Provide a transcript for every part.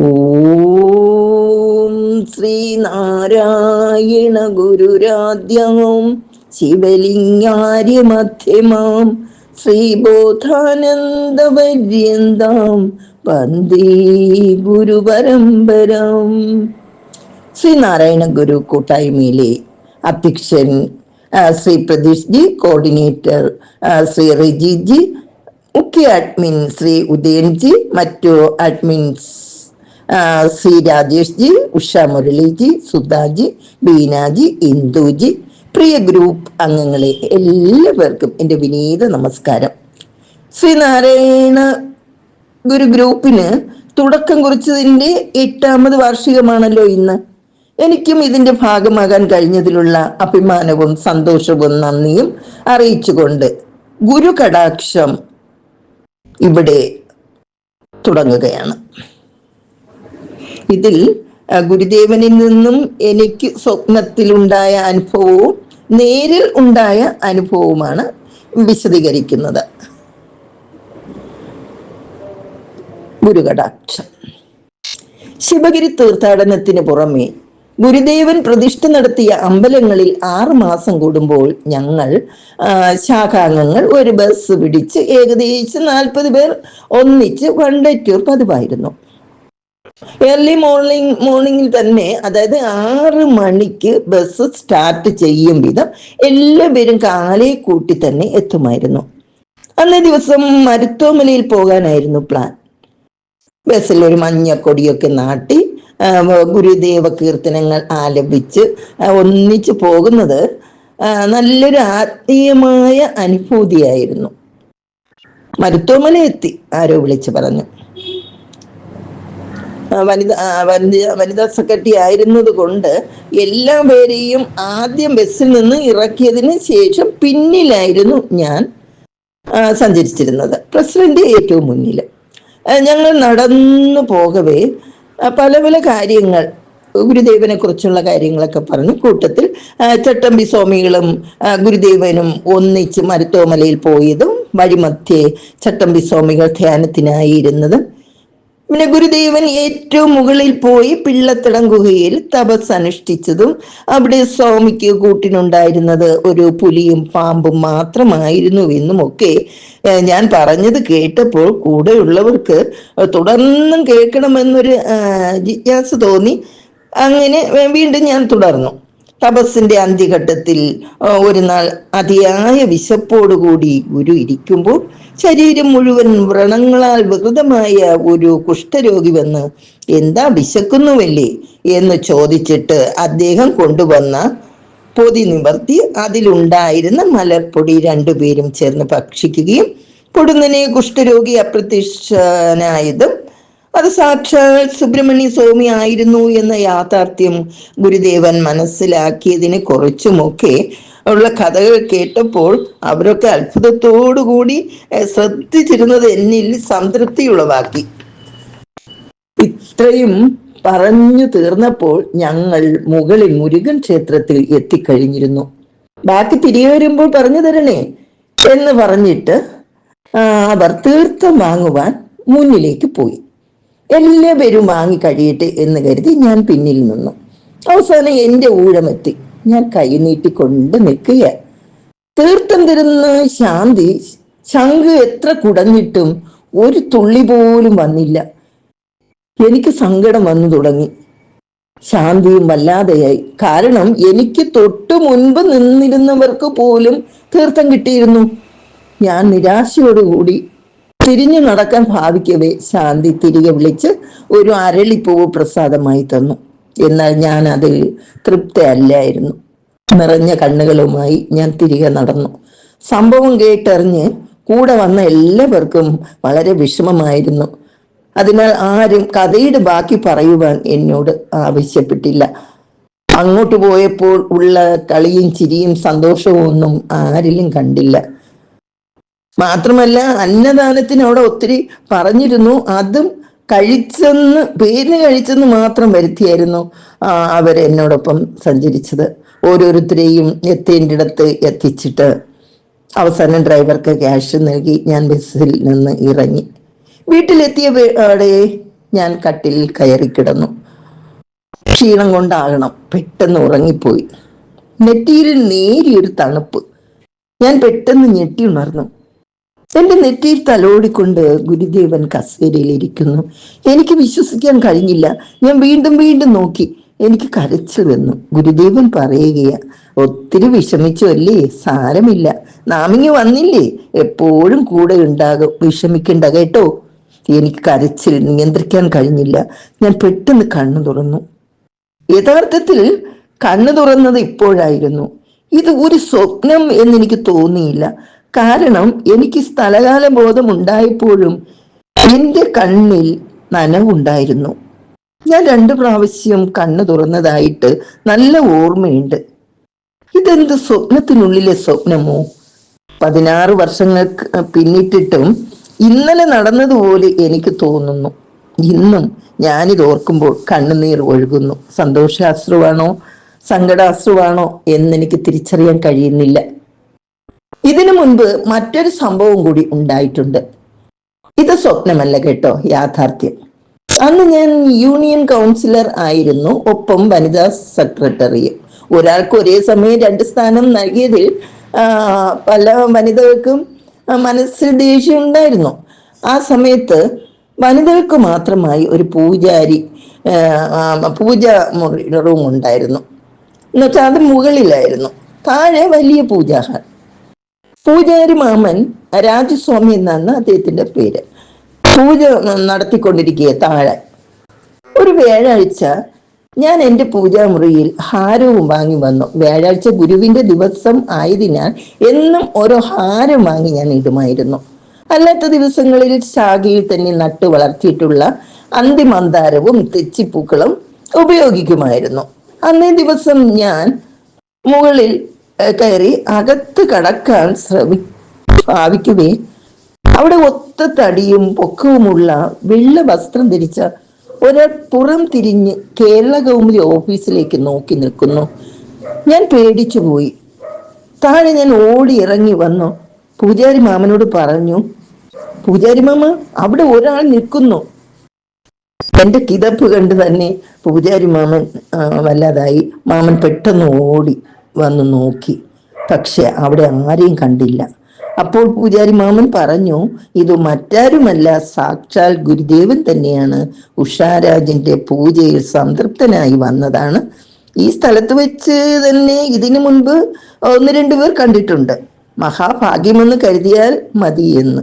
ഓം ശ്രീനാരായണ ഗുരുരാദ്യവും ശിവലിംഗാര്യമധ്യമാം ശ്രീബോധാനന്ദപര്യന്താം വന്ദേ ഗുരുപരമ്പരം. ശ്രീനാരായണ ഗുരു കൂട്ടായ്മയിലെ അധ്യക്ഷൻ ശ്രീ പ്രതീഷ് ജി കോർഡിനേറ്റർ ശ്രീ റിജി ജി മുഖ്യ അഡ്മിൻ ശ്രീ ഉദയൻ ജി മറ്റു അഡ്മിൻസ് ശ്രീ രാജേഷ് ജി ഉഷ മുരളിജി സുധാജി ബീനാജി ഇന്ദുജി പ്രിയ ഗ്രൂപ്പ് അംഗങ്ങളെ എല്ലാവർക്കും എന്റെ വിനീത നമസ്കാരം. ശ്രീ നാരായണ ഗുരു ഗ്രൂപ്പിന് തുടക്കം കുറിച്ചതിന്റെ എട്ടാമത് വാർഷികമാണല്ലോ ഇന്ന്. എനിക്കും ഇതിന്റെ ഭാഗമാകാൻ കഴിഞ്ഞതിലുള്ള അഭിമാനവും സന്തോഷവും നന്ദിയും അറിയിച്ചുകൊണ്ട് ഗുരു കടാക്ഷം ഇവിടെ തുടങ്ങുകയാണ്. ഇതിൽ ഗുരുദേവനിൽ നിന്നും എനിക്ക് സ്വപ്നത്തിലുണ്ടായ അനുഭവവും നേരിൽ ഉണ്ടായ അനുഭവവുമാണ് വിശദീകരിക്കുന്നത്. ഗുരുകടാക്ഷം. ശിവഗിരി തീർത്ഥാടനത്തിന് പുറമെ ഗുരുദേവൻ പ്രതിഷ്ഠ നടത്തിയ അമ്പലങ്ങളിൽ ആറു മാസം കൂടുമ്പോൾ ഞങ്ങൾ ശാഖാംഗങ്ങൾ ഒരു ബസ് പിടിച്ച് ഏകദേശം നാൽപ്പത് പേർ ഒന്നിച്ച് ടൂർ പതിവായിരുന്നു. ഏർലി മോർണിംഗ് മോർണിംഗിൽ തന്നെ അതായത് ആറ് മണിക്ക് ബസ് സ്റ്റാർട്ട് ചെയ്യും വിധം എല്ലാവരും കാലേ കൂട്ടി തന്നെ എത്തുമായിരുന്നു. അന്നേ ദിവസം മരുത്തോമലയിൽ പോകാനായിരുന്നു പ്ലാൻ ബസ്സിൽ ഒരു മഞ്ഞക്കൊടിയൊക്കെ നാട്ടി ഗുരുദേവ കീർത്തനങ്ങൾ ആലപിച്ച് ഒന്നിച്ച് പോകുന്നത് നല്ലൊരു ആത്മീയമായ അനുഭൂതിയായിരുന്നു. മരുത്തോമല എത്തി ആരോ വിളിച്ചു പറഞ്ഞു. വനിത വനിത വനിതാ സെക്രട്ടറി ആയിരുന്നത് കൊണ്ട് എല്ലാ പേരെയും ആദ്യം ബസ്സിൽ നിന്ന് ഇറക്കിയതിന് ശേഷം പിന്നിലായിരുന്നു ഞാൻ സഞ്ചരിച്ചിരുന്നത്. പ്രസിഡന്റ് ഏറ്റവും മുന്നിൽ ഞങ്ങൾ നടന്നു പോകവേ പല പല കാര്യങ്ങൾ ഗുരുദേവനെ കുറിച്ചുള്ള കാര്യങ്ങളൊക്കെ പറഞ്ഞു കൂട്ടത്തിൽ ചട്ടമ്പി സ്വാമികളും ഗുരുദേവനും ഒന്നിച്ച് മരുത്തോമലയിൽ പോയതും വഴിമധ്യേ ചട്ടമ്പി സ്വാമികൾ ധ്യാനത്തിനായി ഇരുന്നതും പിന്നെ ഗുരുദേവൻ ഏറ്റവും മുകളിൽ പോയി പിള്ളത്തടം ഗുഹയിൽ തപസ് അനുഷ്ഠിച്ചതും അവിടെ സ്വാമിക്ക് കൂട്ടിനുണ്ടായിരുന്നത് ഒരു പുലിയും പാമ്പും മാത്രമായിരുന്നു എന്നും ഒക്കെ ഞാൻ പറഞ്ഞത് കേട്ടപ്പോൾ കൂടെയുള്ളവർക്ക് തുടർന്നും കേൾക്കണമെന്നൊരു ജിജ്ഞാസ തോന്നി. അങ്ങനെ വീണ്ടും ഞാൻ തുടർന്നു. തപസ്സിന്റെ അന്ത്യഘട്ടത്തിൽ ഒരു നാൾ അതിയായ വിശപ്പോടുകൂടി ഗുരു ഇരിക്കുമ്പോൾ ശരീരം മുഴുവൻ വ്രണങ്ങളാൽ വികൃതമായ ഒരു കുഷ്ഠരോഗി വന്ന് എന്താ വിശക്കുന്നുവല്ലേ? എന്ന് ചോദിച്ചിട്ട് അദ്ദേഹം കൊണ്ടുവന്ന പൊതി നിവർത്തി അതിലുണ്ടായിരുന്ന മലർപ്പൊടി രണ്ടുപേരും ചേർന്ന് ഭക്ഷിക്കുകയും പൊടുന്നനെ കുഷ്ഠരോഗി അപ്രത്യക്ഷനായതും അത് സാക്ഷാൽ സുബ്രഹ്മണ്യ സ്വാമി ആയിരുന്നു എന്ന യാഥാർത്ഥ്യം ഗുരുദേവൻ മനസ്സിലാക്കിയതിനെ കുറിച്ചുമൊക്കെ ഉള്ള കഥകൾ കേട്ടപ്പോൾ അവരൊക്കെ അത്ഭുതത്തോടുകൂടി ശ്രദ്ധിച്ചിരുന്നത് എന്നിൽ സംതൃപ്തി ഉളവാക്കി. ഇത്രയും പറഞ്ഞു തീർന്നപ്പോൾ ഞങ്ങൾ മുകളിൽ മുരുകൻ ക്ഷേത്രത്തിൽ എത്തിക്കഴിഞ്ഞിരുന്നു. ബാക്കി തിരികെ വരുമ്പോൾ പറഞ്ഞു തരണേ എന്ന് പറഞ്ഞിട്ട് അവർ തീർത്ഥം വാങ്ങുവാൻ മുന്നിലേക്ക് പോയി. എല്ലാവരും വാങ്ങി കഴിയട്ടെ എന്ന് കരുതി ഞാൻ പിന്നിൽ നിന്നു. അവസാനം എന്റെ ഊഴമെത്തി. ഞാൻ കൈ നീട്ടിക്കൊണ്ട് നിൽക്കുക തീർത്ഥം തരുന്ന ശാന്തി ശംഖ് എത്ര കുടഞ്ഞിട്ടും ഒരു തുള്ളി പോലും വന്നില്ല. എനിക്ക് സങ്കടം വന്നു തുടങ്ങി. ശാന്തിയും വല്ലാതെയായി. കാരണം എനിക്ക് തൊട്ടു മുൻപ് നിന്നിരുന്നവർക്ക് പോലും തീർത്ഥം കിട്ടിയിരുന്നു. ഞാൻ നിരാശയോടുകൂടി തിരിഞ്ഞു നടക്കാൻ ഭാവിക്കവേ ശാന്തി തിരികെ വിളിച്ച് ഒരു അരളിപ്പൂവ് പ്രസാദമായി തന്നു. എന്നാൽ ഞാൻ അതിൽ തൃപ്തയല്ലായിരുന്നു. നിറഞ്ഞ കണ്ണുകളുമായി ഞാൻ തിരികെ നടന്നു. സംഭവം കേട്ടറിഞ്ഞ് കൂടെ വന്ന എല്ലാവർക്കും വളരെ വിഷമമായിരുന്നു. അതിനാൽ ആരും കഥയുടെ ബാക്കി പറയുവാൻ എന്നോട് ആവശ്യപ്പെട്ടില്ല. അങ്ങോട്ട് പോയപ്പോൾ ഉള്ള കളിയും ചിരിയും സന്തോഷവും ഒന്നും ആരിലും കണ്ടില്ല. മാത്രമല്ല അന്നദാനത്തിന് അവിടെ ഒത്തിരി പറഞ്ഞിരുന്നു. അതും കഴിച്ചെന്ന് പേരിന് കഴിച്ചെന്ന് മാത്രം വരുത്തിയായിരുന്നു അവരെന്നോടൊപ്പം സഞ്ചരിച്ചത്. ഓരോരുത്തരെയും എത്തേണ്ടിടത്ത് എത്തിച്ചിട്ട് അവസാനം ഡ്രൈവർക്ക് ക്യാഷ് നൽകി ഞാൻ ബസ്സിൽ നിന്ന് ഇറങ്ങി. വീട്ടിലെത്തിയ അവിടെ ഞാൻ കട്ടിലിൽ കയറി കിടന്നു. ക്ഷീണം കൊണ്ടാകണം പെട്ടെന്ന് ഉറങ്ങിപ്പോയി. നെറ്റിയിൽ നേരിയൊരു തണുപ്പ്. ഞാൻ പെട്ടെന്ന് ഞെട്ടി ഉണർന്നു. എന്റെ നെറ്റിയിൽ തലോടിക്കൊണ്ട് ഗുരുദേവൻ കസേരയിൽ ഇരിക്കുന്നു എനിക്ക് വിശ്വസിക്കാൻ കഴിഞ്ഞില്ല. ഞാൻ വീണ്ടും വീണ്ടും നോക്കി. എനിക്ക് കരച്ചു വന്നു. ഗുരുദേവൻ പറയുകയാ ഒത്തിരി വിഷമിച്ചു അല്ലേ സാരമില്ല. നാമിങ്ങ് വന്നില്ലേ? എപ്പോഴും കൂടെ ഉണ്ടാകും. വിഷമിക്കണ്ട കേട്ടോ. എനിക്ക് കരച്ചിൽ നിയന്ത്രിക്കാൻ കഴിഞ്ഞില്ല. ഞാൻ പെട്ടെന്ന് കണ്ണു തുറന്നു. യഥാർത്ഥത്തിൽ കണ്ണു തുറന്നത് ഇപ്പോഴായിരുന്നു. ഇത് ഒരു സ്വപ്നം എന്നെനിക്ക് തോന്നിയില്ല. കാരണം എനിക്ക് സ്ഥലകാല ബോധം ഉണ്ടായപ്പോഴും എന്റെ കണ്ണിൽ നനവുണ്ടായിരുന്നു. ഞാൻ രണ്ടു പ്രാവശ്യം കണ്ണു തുറന്നതായിട്ട് നല്ല ഓർമ്മയുണ്ട്. ഇതെന്ത് സ്വപ്നത്തിനുള്ളിലെ സ്വപ്നമോ? പതിനാറ് വർഷങ്ങൾക്ക് പിന്നിട്ടിട്ടും ഇന്നലെ നടന്നതുപോലെ എനിക്ക് തോന്നുന്നു. ഇന്നും ഞാനിത് ഓർക്കുമ്പോൾ കണ്ണുനീർ ഒഴുകുന്നു. സന്തോഷാശ്രുവാണോ? സങ്കടാശ്രുവാണോ? എന്നെനിക്ക് തിരിച്ചറിയാൻ കഴിയുന്നില്ല. ഇതിനു മുൻപ് മറ്റൊരു സംഭവം കൂടി ഉണ്ടായിട്ടുണ്ട്. ഇത് സ്വപ്നമല്ല കേട്ടോ യാഥാർത്ഥ്യം. അന്ന് ഞാൻ യൂണിയൻ കൗൺസിലർ ആയിരുന്നു ഒപ്പം വനിതാ സെക്രട്ടറിയും ഒരാൾക്ക് ഒരേ സമയം രണ്ട് സ്ഥാനം നൽകിയതിൽ പല വനിതകൾക്കും മനസ്സിൽ ദേഷ്യം ഉണ്ടായിരുന്നു. ആ സമയത്ത് വനിതകൾക്ക് മാത്രമായി ഒരു പൂജാരി പൂജ റൂം ഉണ്ടായിരുന്നു എന്നുവെച്ചാൽ അത് മുകളിലായിരുന്നു. താഴെ വലിയ പൂജാഹാൾ. പൂജാരി മാമൻ രാജസ്വാമി എന്നാണ് അദ്ദേഹത്തിന്റെ പേര്. പൂജ നടത്തിക്കൊണ്ടിരിക്കുക താഴെ. ഒരു വ്യാഴാഴ്ച ഞാൻ എന്റെ പൂജാമുറിയിൽ ഹാരവും വാങ്ങി വന്നു. വ്യാഴാഴ്ച ഗുരുവിന്റെ ദിവസം ആയതിനാൽ എന്നും ഓരോ ഹാരം വാങ്ങി ഞാൻ ഇടുമായിരുന്നു. അല്ലാത്ത ദിവസങ്ങളിൽ ശാഖയിൽ തന്നെ നട്ടു വളർത്തിയിട്ടുള്ള അന്തിമന്താരവും തെച്ചിപ്പൂക്കളും ഉപയോഗിക്കുമായിരുന്നു. അന്നേ ദിവസം ഞാൻ മുകളിൽ കയറി അകത്ത് കടക്കാൻ ശ്രമി ഭാവിക്കുകയും അവിടെ ഒത്ത തടിയും പൊക്കവുമുള്ള വെള്ള വസ്ത്രം ധരിച്ച ഒരാൾ പുറം തിരിഞ്ഞ് കേരള ഗവൺമെന്റ് ഓഫീസിലേക്ക് നോക്കി നിൽക്കുന്നു. ഞാൻ പേടിച്ചു പോയി. താഴെ ഞാൻ ഓടി ഇറങ്ങി വന്നു. പൂജാരി മാമനോട് പറഞ്ഞു പൂജാരി മാമ അവിടെ ഒരാൾ നിൽക്കുന്നു. എന്റെ കിതപ്പ് കണ്ട് തന്നെ പൂജാരി മാമൻ വല്ലാതായി. മാമൻ പെട്ടെന്ന് ഓടി വന്ന് നോക്കി. പക്ഷെ അവിടെ ആരെയും കണ്ടില്ല. അപ്പോൾ പൂജാരി മാമൻ പറഞ്ഞു ഇത് മറ്റാരുമല്ല സാക്ഷാൽ ഗുരുദേവൻ തന്നെയാണ്. ഉഷാരാജിന്റെ പൂജയിൽ സംതൃപ്തനായി വന്നതാണ്. ഈ സ്ഥലത്ത് വെച്ച് തന്നെ ഇതിനു മുൻപ് ഒന്ന് രണ്ടു പേർ കണ്ടിട്ടുണ്ട്. മഹാഭാഗ്യമെന്ന് കരുതിയാൽ മതി എന്ന്.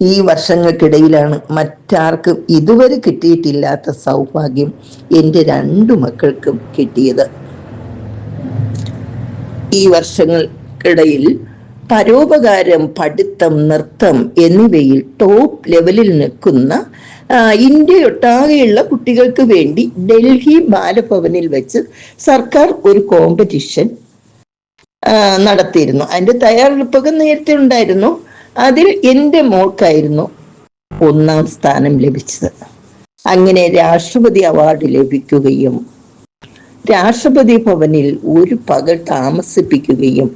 ഈ വർഷങ്ങൾക്കിടയിലാണ് മറ്റാർക്കും ഇതുവരെ കിട്ടിയിട്ടില്ലാത്ത സൗഭാഗ്യം എന്റെ രണ്ടു മക്കൾക്കും കിട്ടിയത്. ഈ വർഷങ്ങൾക്കിടയിൽ പരോപകാരം പഠിത്തം നൃത്തം എന്നിവയിൽ ടോപ്പ് ലെവലിൽ നിൽക്കുന്ന ഇന്ത്യയൊട്ടാകെയുള്ള കുട്ടികൾക്ക് വേണ്ടി ഡൽഹി ബാലഭവനിൽ വെച്ച് സർക്കാർ ഒരു കോമ്പറ്റീഷൻ നടത്തിയിരുന്നു. അതിന്റെ തയ്യാറെടുപ്പൊക്കെ നേരത്തെ ഉണ്ടായിരുന്നു. അതിൽ എന്റെ മോൾക്കായിരുന്നു ഒന്നാം സ്ഥാനം ലഭിച്ചത്. അങ്ങനെ രാഷ്ട്രപതി അവാർഡ് ലഭിക്കുകയും രാഷ്ട്രപതി ഭവനിൽ ഒരു പകൽ താമസിപ്പിക്കുകയും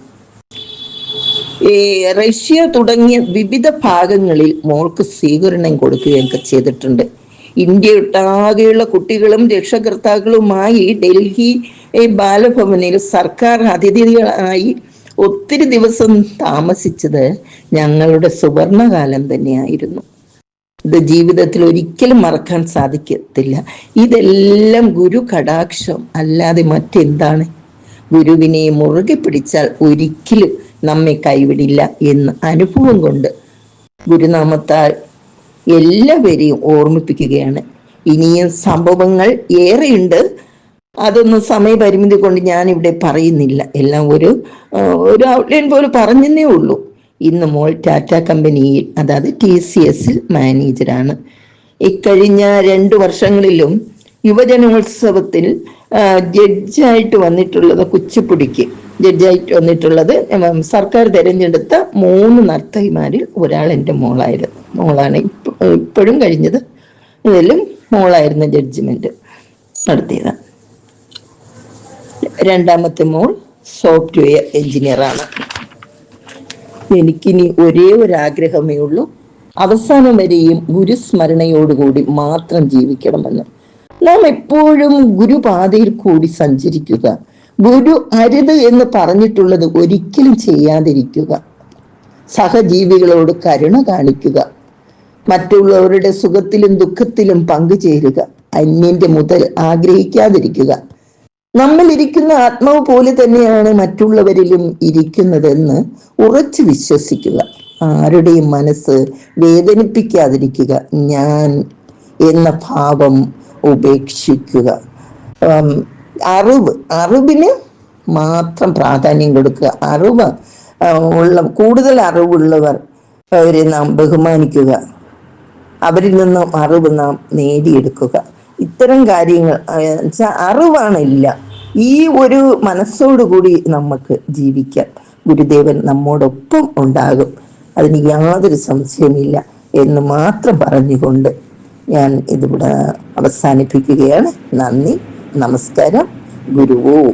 റഷ്യ തുടങ്ങിയ വിവിധ ഭാഗങ്ങളിൽ മോൾക്ക് സ്വീകരണം കൊടുക്കുകയൊക്കെ ചെയ്തിട്ടുണ്ട്. ഇന്ത്യയൊട്ടാകെയുള്ള കുട്ടികളും രക്ഷകർത്താക്കളുമായി ഡൽഹി ബാലഭവനിൽ സർക്കാർ അതിഥികളായി ഒത്തിരി ദിവസം താമസിച്ചത് ഞങ്ങളുടെ സുവർണകാലം തന്നെയായിരുന്നു. ജീവിതത്തിൽ ഒരിക്കലും മറക്കാൻ സാധിക്കത്തില്ല. ഇതെല്ലാം ഗുരു കടാക്ഷം അല്ലാതെ മറ്റെന്താണ്? ഗുരുവിനെ മുറുകെ പിടിച്ചാൽ ഒരിക്കലും നമ്മെ കൈവിടില്ല എന്ന് അനുഭവം കൊണ്ട് ഗുരുനാമത്താൽ എല്ലാവരെയും ഓർമ്മിപ്പിക്കുകയാണ്. ഇനിയും സംഭവങ്ങൾ ഏറെയുണ്ട്. അതൊന്നും സമയപരിമിതി കൊണ്ട് ഞാൻ ഇവിടെ പറയുന്നില്ല. എല്ലാം ഒരു ഒരു ഔട്ട്ലൈൻ പോലെ പറഞ്ഞെന്നേ ഉള്ളൂ. ഇന്ന് മോൾ ടാറ്റ കമ്പനിയിൽ അതായത് ടി സി എസിൽ മാനേജറാണ് ഇക്കഴിഞ്ഞ രണ്ടു വർഷങ്ങളിലും യുവജനോത്സവത്തിൽ ജഡ്ജായിട്ട് വന്നിട്ടുള്ളത് കുച്ചിപ്പുടിക്ക്. ജഡ്ജായിട്ട് വന്നിട്ടുള്ളത് സർക്കാർ തിരഞ്ഞെടുത്ത മൂന്ന് നർത്തകിമാരിൽ ഒരാൾ എന്റെ മോളായിരുന്നു. മോളാണ് ഇപ്പ- ഇപ്പോഴും കഴിഞ്ഞത്. ഇതിലും മോളായിരുന്നു ജഡ്ജ്മെന്റ് നടത്തിയത്. രണ്ടാമത്തെ മോൾ സോഫ്റ്റ്വെയർ എഞ്ചിനീയറാണ്. എനിക്കിനി ഒരേ ഒരു ആഗ്രഹമേ ഉള്ളൂ. അവസാനം വരെയും ഗുരുസ്മരണയോടുകൂടി മാത്രം ജീവിക്കണമെന്ന്. നാം എപ്പോഴും ഗുരുപാതയിൽ കൂടി സഞ്ചരിക്കുക. ഗുരു അരുത് എന്ന് പറഞ്ഞിട്ടുള്ളത് ഒരിക്കലും ചെയ്യാതിരിക്കുക. സഹജീവികളോട് കരുണ കാണിക്കുക. മറ്റുള്ളവരുടെ സുഖത്തിലും ദുഃഖത്തിലും പങ്കുചേരുക. അന്യന്റെ മുതൽ ആഗ്രഹിക്കാതിരിക്കുക. നമ്മൾ ഇരിക്കുന്ന ആത്മാവ് പോലെ തന്നെയാണ് മറ്റുള്ളവരിലും ഇരിക്കുന്നതെന്ന് ഉറച്ചു വിശ്വസിക്കുക. ആരുടെയും മനസ്സ് വേദനിപ്പിക്കാതിരിക്കുക. ഞാൻ എന്ന ഭാവം ഉപേക്ഷിക്കുക. അറിവ്. അറിവിന് മാത്രം പ്രാധാന്യം കൊടുക്കുക. അറിവ് ഉള്ള കൂടുതൽ അറിവുള്ളവർ അവരെ നാം ബഹുമാനിക്കുക. അവരിൽ നിന്നും അറിവ് നാം നേടിയെടുക്കുക. ഇത്തരം കാര്യങ്ങൾ അറിവാണില്ല ഈ ഒരു മനസ്സോടുകൂടി നമുക്ക് ജീവിക്കാം ഗുരുദേവൻ നമ്മോടൊപ്പം ഉണ്ടാകും. അതിന് യാതൊരു സംശയമില്ല എന്ന് മാത്രം പറഞ്ഞുകൊണ്ട് ഞാൻ ഇതിവിടെ അവസാനിപ്പിക്കുകയാണ്. നന്ദി നമസ്കാരം. ഗുരുവോ.